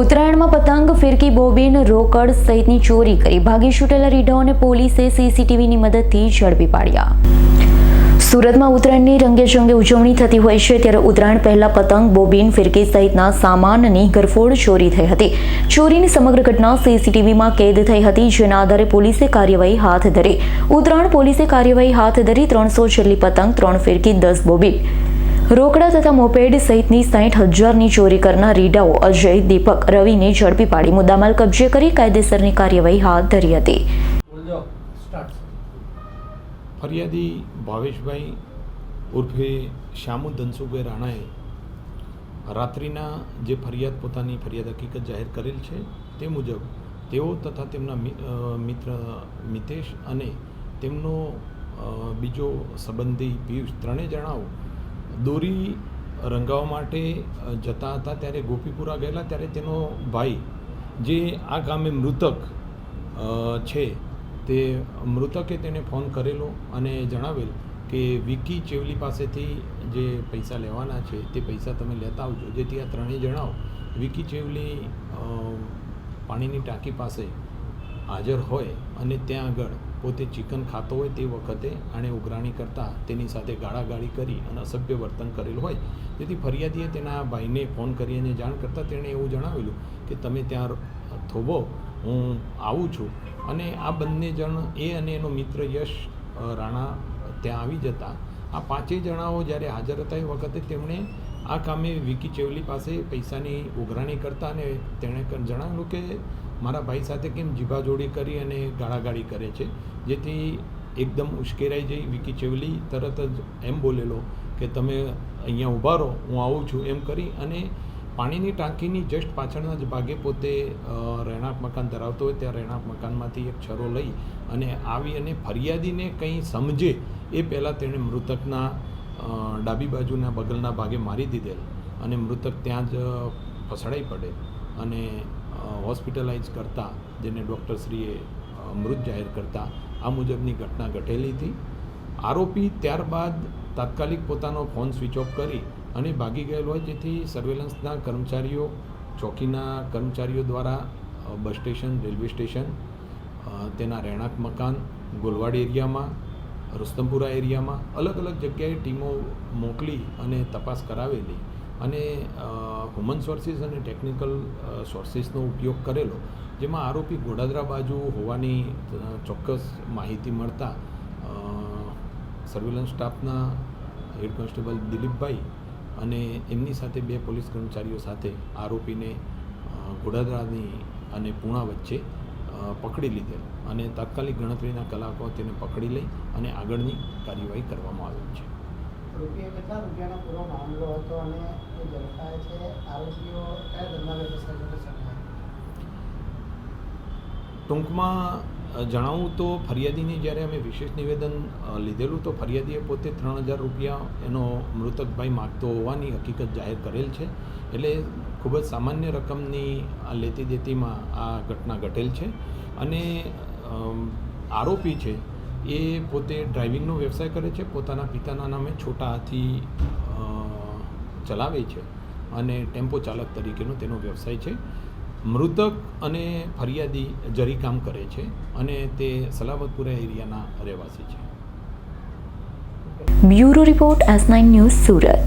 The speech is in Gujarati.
ઉત્તરાયણમાં પતંગ ફિરકી બોબીન રોકડ સહિતની ચોરી કરી ભાગી છૂટેલા રીઢાઓને પોલીસે સીસીટીવીની મદદથી ઝડપી પાડ્યા. સુરતમાં ઉત્તરાયણની રંગેચંગે ઉજવણી થતી હોય છે ત્યારે ઉત્તરાયણ પહેલા પતંગ, બોબીન, ફિરકી સહિતના સામાનની ગરફોડ ચોરી થઈ હતી. ચોરીની સમગ્ર ઘટના સીસીટીવીમાં કેદ થઈ હતી, જેના આધારે પોલીસે કાર્યવાહી હાથ ધરી. ઉત્તરાયણ પોલીસે કાર્યવાહી હાથ ધરી ત્રણસો જેટલી પતંગ, ત્રણ ફિરકી, દસ બોબીન. રોકડા તથા મોપેડ સહિતની સાઠ હજારની ચોરી કરનાર રીડાઓ અજય, દીપક, રવિને ઝડપી પાડી મુદ્દામાલ કબજે કરી કાયદેસરની કાર્યવાહી હાથ ધરી હતી. ફરિયાદી ભાવેશભાઈ ઉર્ફે શ્યામુ ધનસુભાઈ રાણાએ રાત્રિના જે ફરિયાદ પોતાની ફરિયાદ હકીકત જાહેર કરેલ છે તે મુજબ તેઓ તથા તેમના મિત્ર મિતેશ અને તેમનો બીજો સંબંધી પિયુષ ત્રણેય જણાઓ દોરી રંગાવવા માટે જતા હતા ત્યારે ગોપીપુરા ગયેલા ત્યારે તેનો ભાઈ, જે આ ગામે મૃતક છે, તે મૃતકે તેને ફોન કરેલો અને જણાવેલ કે વિકી ચેવલી પાસેથી જે પૈસા લેવાના છે, તે પૈસા તમે લેતા આવજો. જેથી આ ત્રણેય જણાવો વિકી ચેવલી પાણીની ટાંકી પાસે હાજર હોય અને ત્યાં આગળ પોતે ચિકન ખાતો હોય તે વખતે આણે ઉઘરાણી કરતાં તેની સાથે ગાળાગાળી કરી અને અસભ્ય વર્તન કરેલું હોય. તેથી ફરિયાદીએ તેના ભાઈને ફોન કરી અને જાણ કરતાં તેણે એવું જણાવેલું કે, તમે ત્યાં થોભો, હું આવું છું. અને આ બંને જણ, એ અને એનો મિત્ર યશ રાણા ત્યાં આવી જતા. આ પાંચેય જણાઓ જ્યારે હાજર હતા એ વખતે તેમણે આ કામે વિકી ચેવલી પાસે પૈસાની ઉઘરાણી કરતા અને તેણે જણાવ્યું કે મારા ભાઈ સાથે કેમ જીભાજોડી કરી અને ગાળાગાળી કરે છે? જેથી એકદમ ઉશ્કેરાઈ જઈ વિકી ચેવલી તરત જ એમ બોલેલો કે તમે અહીંયા ઊભા રહો, હું આવું છું, એમ કરી અને પાણીની ટાંકીની જસ્ટ પાછળના જ ભાગે પોતે રહેણાંક મકાન ધરાવતો હોય ત્યાં રહેણાંક મકાનમાંથી એક છરો લઈ અને આવી અને ફરિયાદીને કંઈ સમજે એ પહેલાં તેણે મૃતકના ડાબી બાજુના બગલના ભાગે મારી દીધેલ અને મૃતક ત્યાં જ ફસડાઈ પડે અને હોસ્પિટલાઇઝ કરતા, જેને ડૉક્ટરશ્રીએ મૃત જાહેર કરતા, આ મુજબની ઘટના ઘટેલી હતી. આરોપી ત્યારબાદ તાત્કાલિક પોતાનો ફોન સ્વિચ ઓફ કરી અને ભાગી ગયેલો હોય, જેથી સર્વેલન્સના કર્મચારીઓ, ચોકીના કર્મચારીઓ દ્વારા બસ સ્ટેશન, રેલવે સ્ટેશન તેના રહેણાંક મકાન, ગોલવાડ એરિયામાં રુસ્તમપુરા એરિયામાં અલગ અલગ જગ્યાએ ટીમો મોકલી અને તપાસ કરાવેલી. અને હ્યુમન સોર્સિસ અને ટેકનિકલ સોર્સિસનો ઉપયોગ કરેલો, જેમાં આરોપી ગોડાદરા બાજુ હોવાની ચોક્કસ માહિતી મળતા સર્વેલન્સ સ્ટાફના હેડ કોન્સ્ટેબલ દિલીપભાઈ અને એમની સાથે બે પોલીસ કર્મચારીઓ સાથે આરોપીને ગોડાદરાની અને પૂણા વચ્ચે પકડી લીધેલ અને તાત્કાલિક ગણતરીના કલાકો તેને પકડી લઈ અને આગળની કાર્યવાહી કરવામાં આવી છે. અને એ આરોપીઓ ટૂંકમાં જણાવું તો ફરિયાદીને જ્યારે અમે વિશેષ નિવેદન લીધેલું તો ફરિયાદીએ પોતે ત્રણ હજાર રૂપિયા એનો મૃતકભાઈ માગતો હોવાની હકીકત જાહેર કરેલ છે. એટલે ખૂબ જ સામાન્ય રકમની આ લેતી દેતીમાં આ ઘટના ઘટેલ છે. અને આરોપી છે એ પોતે ડ્રાઇવિંગનો વ્યવસાય કરે છે. પોતાના પિતાના નામે છોટા હાથી ચલાવે છે અને ટેમ્પો ચાલક તરીકેનો તેનો વ્યવસાય છે. મૃતક અને ફરિયાદી જરી કામ કરે છે અને તે સલામતપુરા એરિયાના રહેવાસી છે. Bureau report S nine news Surat.